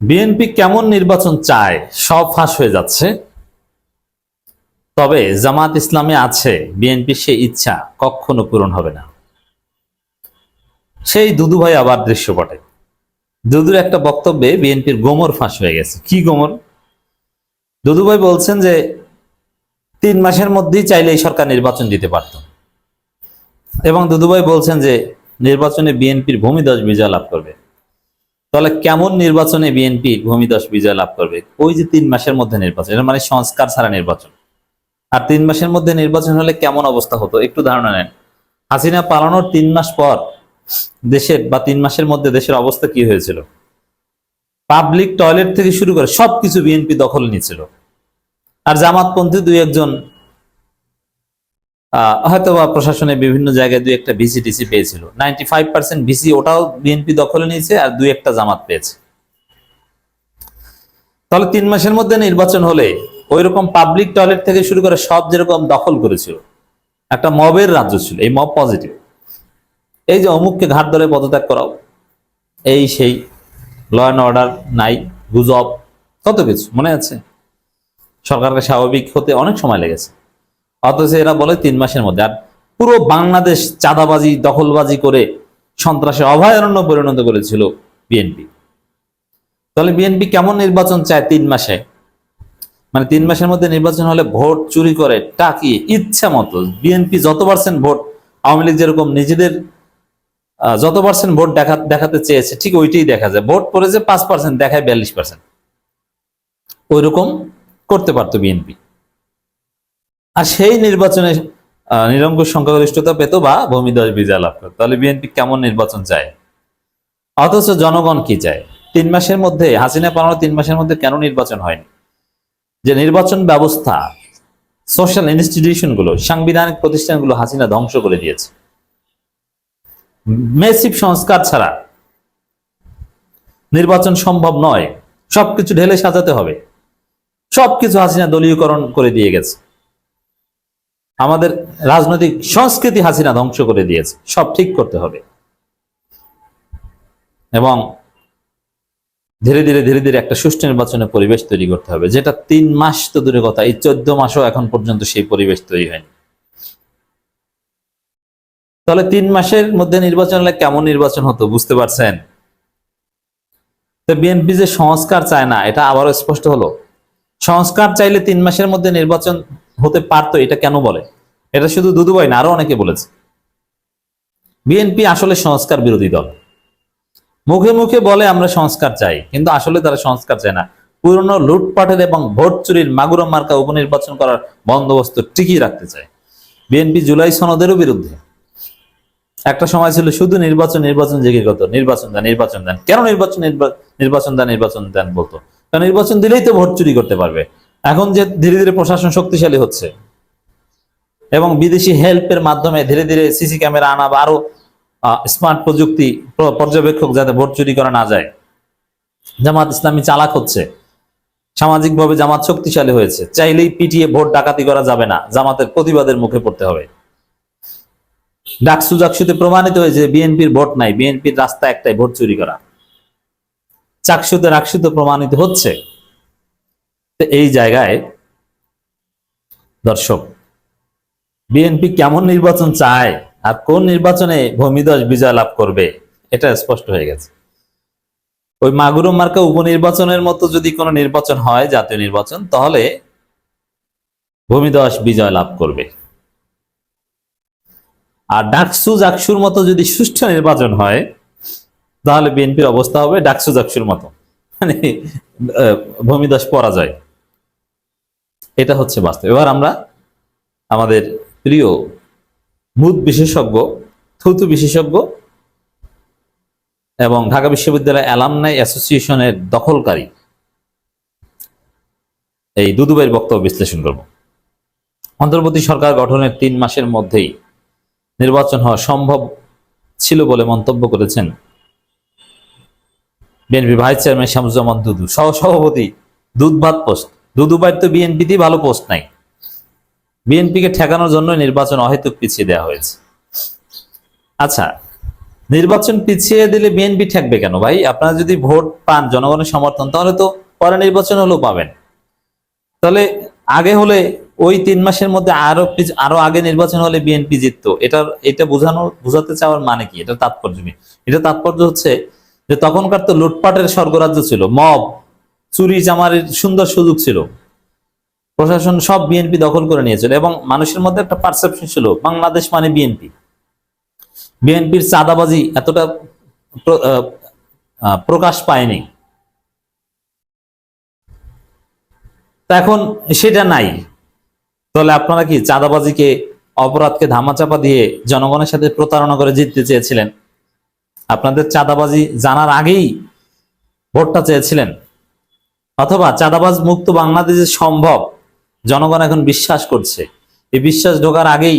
BNP কেমন নির্বাচন চায় সব ফাঁস হয়ে যাচ্ছে। তবে জামাত ইসলামে আছে, বিএনপি সে ইচ্ছা কখনো পূরণ হবে না। সেই দুদু ভাই আবার দৃশ্যপটে। দুদুর একটা বক্তব্যে বিএনপির গোমর ফাঁস হয়ে গেছে। কি গোমর? দুদু ভাই বলছেন যে, তিন মাসের মধ্যেই চাইলে এই সরকার নির্বাচন দিতে পারত। এবং দুদুভাই বলছেন যে, নির্বাচনে বিএনপির ভূমিদশ বিজয় লাভ করবে। তাহলে কেমন নির্বাচনে বিএনপি ভূমিদশ বিজয় লাভ করবে? ওই যে তিন মাসের মধ্যে নির্বাচন এটা মানে সংস্কার ছাড়া নির্বাচন। আর তিন মাসের মধ্যে নির্বাচন হলে কেমন অবস্থা হতো? একটু ধারণা নেন। হাসিনা পালানোর তিন মাস পর দেশের বা তিন মাসের মধ্যে দেশের অবস্থা কি হয়েছিল? পাবলিক টয়লেট থেকে শুরু করে সবকিছু বিএনপি দখল নিয়েছিল। আর জামাতপন্থী দুই একজন হয়তো বা প্রশাসনে বিভিন্ন জায়গায় দুই একটা ভিসি টিসি পেয়েছিল। নাইনটি ফাইভ পার্সেন্ট ভিসি ওটাও বিএনপি দখলে নিয়েছে আর দুই একটা জামাত পেয়েছে। তাহলে তিন মাসের মধ্যে নির্বাচন হলে ওই রকম পাবলিক টয়লেট থেকে শুরু করে সব যেরকম দখল করেছিল, একটা মবের রাজ্য ছিল, এই মব পজিটিভ এই যে অমুককে ঘাট ধরে পদত্যাগ করাও, এই সেই ল অ্যান্ড অর্ডার নাই, গুজব, কত কিছু, মনে আছে? সরকারকে স্বাভাবিক হতে অনেক সময় লেগেছে। অথচ এরা বলে তিন মাসের মধ্যে। আর পুরো বাংলাদেশ চাঁদাবাজি, দখলবাজি করে সন্ত্রাসের অভয়ারণ্য পরিণত করেছিল বিএনপি। তাহলে বিএনপি কেমন নির্বাচন চায় তিন মাসে? মানে তিন মাসের মধ্যে নির্বাচন হলে ভোট চুরি করে টাকি, ইচ্ছা মতো। বিএনপি যত পার্সেন্ট ভোট, আওয়ামী লীগ যেরকম নিজেদের যত পার্সেন্ট ভোট দেখা, দেখাতে চেয়েছে, ঠিক ওইটাই দেখা যায়। ভোট পড়েছে পাঁচ পার্সেন্ট, দেখায় বিয়াল্লিশ পার্সেন্ট। ওই রকম করতে পারতো বিএনপি। আর সেই নির্বাচনে নিরঙ্কুশ সংখ্যাগরিষ্ঠতা পেত বা ভূমিদশ বিজয় লাভ করতো। তাহলে বিএনপি কেমন নির্বাচন চায়? অথচ জনগণ কি চায়? তিন মাসের মধ্যে, হাসিনা পালানো তিন মাসের মধ্যে কেন নির্বাচন হয়নি? যে নির্বাচন ব্যবস্থা সোশ্যাল ইনস্টিটিউশনগুলো সাংবিধানিক প্রতিষ্ঠানগুলো হাসিনা ধ্বংস করে দিয়েছে। মেসিভ সংস্কার ছাড়া নির্বাচন সম্ভব নয়। সবকিছু ঢেলে সাজাতে হবে। সবকিছু হাসিনা দলীয়করণ করে দিয়ে গেছে। আমাদের রাজনৈতিক সংস্কৃতি হাসিনা ধ্বংস করে দিয়েছে। সব ঠিক করতে হবে। এবং ধীরে ধীরে ধীরে ধীরে একটা সুষ্ঠু নির্বাচনের পরিবেশ তৈরি করতে হবে। যেটা তিন মাস তো দূরে কথা, এই চোদ্দ মাসও এখন পর্যন্ত সেই পরিবেশ তৈরি হয়নি। তাহলে তিন মাসের মধ্যে নির্বাচন হলে কেমন নির্বাচন হতো বুঝতে পারছেন? তো বিএনপি যে সংস্কার চায় না, এটা আবারও স্পষ্ট হলো। সংস্কার চাইলে তিন মাসের মধ্যে নির্বাচন হতে পারতো, এটা কেন বলে? এটা শুধু দুদুবাই না, আরও অনেকে বলেছে। বিএনপি আসলে সংস্কার বিরোধী দল। মুখে মুখে বলে আমরা সংস্কার চাই, কিন্তু আসলে তারা সংস্কার চায় না। পুরনো লুটপাটের এবং ভোট চুরির মাগুর মার্কা উপনির্বাচন করার বন্দোবস্ত টিকিয়ে রাখতে চায়। বিএনপি জুলাই সনদেরও বিরুদ্ধে। একটা সময় ছিল শুধু নির্বাচন নির্বাচন জেগে কত? নির্বাচন দেন নির্বাচন দেন। কেন নির্বাচন, নির্বা- নির্বাচন দেন নির্বাচন দেন বলতো? কারণ নির্বাচন দিলেই তো ভোট চুরি করতে পারবে। এখন যে ধীরে ধীরে প্রশাসন শক্তিশালী হচ্ছে এবং বিদেশি হেল্পের মাধ্যমে ধীরে ধীরে সিসি ক্যামেরা আনা বা আরও স্মার্ট প্রযুক্তি পর্যবেক্ষক যাতে ভোট চুরি করা না যায়। জামাত ইসলামী চালাক হচ্ছে। সামাজিকভাবে জামাত শক্তিশালী হয়েছে। চাইলেই পিটিয়ে ভোট ডাকাতি করা যাবে না। জামাতের প্রতিবাদের মুখে পড়তে হবে। ডাকসু জাকসুতে প্রমাণিত হয়েছে বিএনপির ভোট নাই। বিএনপির রাস্তা একটাই, ভোট চুরি করা। চাকসুতে রাকসুতে প্রমাণিত হচ্ছে। এই জায়গায় দর্শক, বিএনপি কেমন নির্বাচন চায় আর কোন নির্বাচনে ভূমিদশ বিজয় লাভ করবে, এটা স্পষ্ট হয়ে গেছে। ওই মাগুরু মার্কা উপনির্বাচনের মতো যদি কোনো নির্বাচন হয়, জাতীয় নির্বাচন, তাহলে ভূমিদশ বিজয় লাভ করবে। আর ডাকসু জাকসুর মতো যদি সুষ্ঠু নির্বাচন হয়, তাহলে বিএনপির অবস্থা হবে ডাকসু জাকসুর মতো। মানে ভূমিদশ পরাজয়। এটা হচ্ছে বাস্তব। এবার আমরা আমাদের প্রিয় মুদ বিশেষজ্ঞ, থুতু বিশেষজ্ঞ এবং ঢাকা বিশ্ববিদ্যালয় অ্যালামনাই অ্যাসোসিয়েশনের দখলকারী। এই দুদুবাইয়ের বক্তব্য বিশ্লেষণ করব। অন্তর্বর্তী সরকার গঠনের তিন মাসের মধ্যেই নির্বাচন হওয়া সম্ভব ছিল বলে মন্তব্য করেছেন BNP vice chairman Shamsuzzaman Dudu. সহ সভাপতি দুধভাত পোস্ট। দুদুবাইয়ের তো বিএনপিতেই ভালো পোস্ট নাই। বিএনপিকে ঠেকানোর জন্য নির্বাচন অহেতুক পিছিয়ে দেওয়া হয়েছে। আচ্ছা নির্বাচন পিছিয়ে দিলে বিএনপি ঠেকবে কেন ভাই? আপনারা যদি ভোট পান, জনগণের সমর্থন, তাহলে তো পরে নির্বাচন হলেও পাবেন। তাহলে আগে হলে ওই তিন মাসের মধ্যে আরও আরও আগে নির্বাচন হলে বিএনপি জিততো। এটা এটা বোঝানো বোঝাতে চাওয়ার মানে কি? এটা তাৎপর্য এটা তাৎপর্য হচ্ছে যে তখনকার তো লুটপাটের স্বর্গরাজ্য ছিল, মব। চুরি চামারির সুন্দর সুযোগ ছিল। প্রশাসন সব বিএনপি দখল করে নিয়েছিল এবং মানুষের মধ্যে একটা পারসেপশন ছিল, বাংলাদেশ মানে বিএনপি বিএনপির চাঁদাবাজি এতটা প্রকাশ পায়নি। এখন সেটা নাই। তাহলে আপনারা কি চাঁদাবাজিকে, অপরাধকে ধামাচাপা দিয়ে জনগণের সাথে প্রতারণা করে জিততে চেয়েছিলেন? আপনাদের চাঁদাবাজি জানার আগেই ভোটটা চেয়েছিলেন? অথবা চাঁদাবাজ মুক্ত বাংলাদেশে সম্ভব? জনগণ এখন বিশ্বাস করছে। এই বিশ্বাস ঢোকার আগেই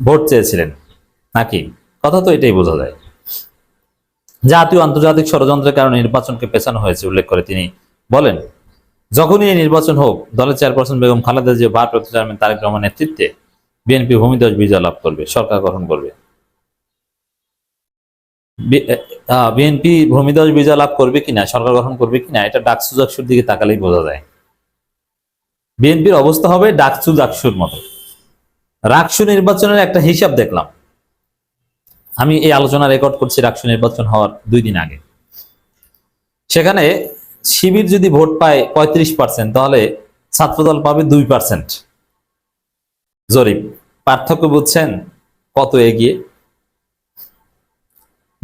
ভোট চেয়েছিলেন। নাকি? কথা তো এটাই বোঝা যায়। জাতীয় আন্তর্জাতিক ষড়যন্ত্রের কারণে নির্বাচনকে পেছানো হয়েছে, উল্লেখ করে তিনি বলেন। যখনই এই নির্বাচন হোক, দলের চেয়ারপারসন বেগম খালেদা জিয়া ভারপ্রাপ্ত চেয়ারম্যান তারেক রহমানের নেতৃত্বে বিএনপি ভূমিদশ বিজয় লাভ করবে, সরকার গঠন করবে। বিএনপি ভূমিদশ বিজয় লাভ করবে কিনা, সরকার গঠন করবে কিনা, এটা ডাকসু জাকসুর দিকে তাকালেই বোঝা যায়। বিএনপির অবস্থা হবে ডাকসু জাকসুর মতো। রাকসু নির্বাচনের একটা হিসাব দেখলাম। আমি এই আলোচনা রেকর্ড করছি রাকসু নির্বাচন হওয়ার দুই দিন আগে। সেখানে শিবির যদি ভোট পায় পঁয়ত্রিশ পার্সেন্ট তাহলে ছাত্রদল পাবে দুই পার্সেন্ট জরিপ। পার্থক্য বুঝছেন কত এগিয়ে?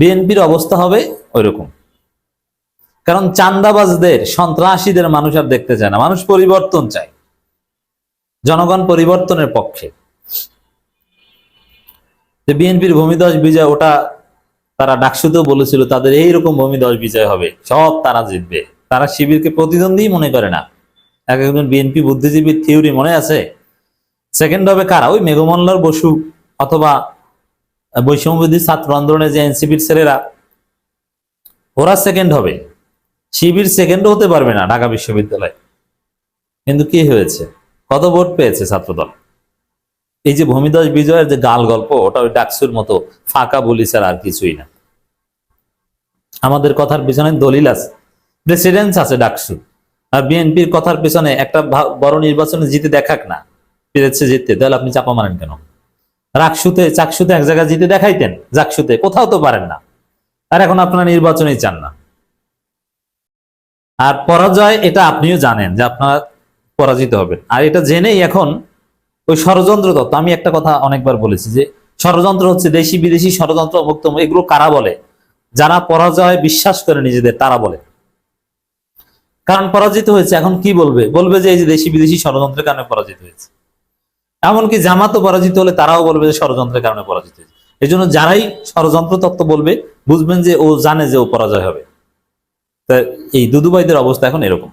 বিএনপির অবস্থা হবে ওইরকম। কারণ চান্দাবাজদের সন্ত্রাসীদের মানুষ আর দেখতে চায় না। মানুষ পরিবর্তন চায়। জনগণ পরিবর্তনের পক্ষে। যে বিএনপির ভূমিদশ বিজয়, ওটা তারা ডাকসুতেও বলেছিল, তাদের এইরকম ভূমিদশ বিজয় হবে। সব তারা জিতবে। তারা শিবিরকে প্রতিদ্বন্দ্বী মনে করে না। এক একজন বিএনপি বুদ্ধিজীবীর থিওরি মনে আছে? সেকেন্ড হবে কারা? ওই মেঘমল্লার বসু অথবা বৈষম্যবিধি ছাত্র আন্দোলনে যে এনসিপির ছেলেরা, ওরা সেকেন্ড হবে। শিবির সেকেন্ডও হতে পারবে না ঢাকা বিশ্ববিদ্যালয়। কিন্তু কি হয়েছে? কত ভোট পেয়েছে ছাত্রদল? এই যে ভূমিদশ বিজয়ের যে গাল গল্প, ওটা ওই ডাকসুর মতো ফাঁকা বলি ছাড়া আর কিছুই না। আমাদের কথার পিছনে দলিল আছে প্রেসিডেন্স আছে ডাকসু আর বিএনপির কথার পিছনে একটা বড় নির্বাচনে জিতে দেখাক না পেরেছে জিততে। তাহলে আপনি চাপা মারেন কেন? রাকসুতে, চাকসুতে এক জায়গায় জিতে দেখাইতেন, জাকসুতে। কোথাও তো পারেন না। আর এখন আপনারা নির্বাচনেই চান না। আর পরাজয়, এটা আপনিও জানেন যে আপনারা পরাজিত হবেন। আর এটা জেনেই এখন ওই ষড়যন্ত্র তত্ত্ব, আমি একটা কথা অনেকবার বলেছি যে ষড়যন্ত্র হচ্ছে দেশি বিদেশি ষড়যন্ত্র মুক্ত এগুলো কারা বলে? যারা পরাজয় বিশ্বাস করে নিজেদের, তারা বলে। কারণ পরাজিত হয়েছে, এখন কি বলবে? বলবে যে এই যে দেশি বিদেশি ষড়যন্ত্রের কারণে পরাজিত হয়েছে? এমনকি জামাতও পরাজিত হলে তারাও বলবে যে ষড়যন্ত্রের কারণে পরাজিত হয়েছে। এই জন্য যারাই ষড়যন্ত্র তত্ত্ব বলবে, বুঝবেন যে ও জানে যে ও পরাজয় হবে। তা এই দুদুবাইদের অবস্থা এখন এরকম।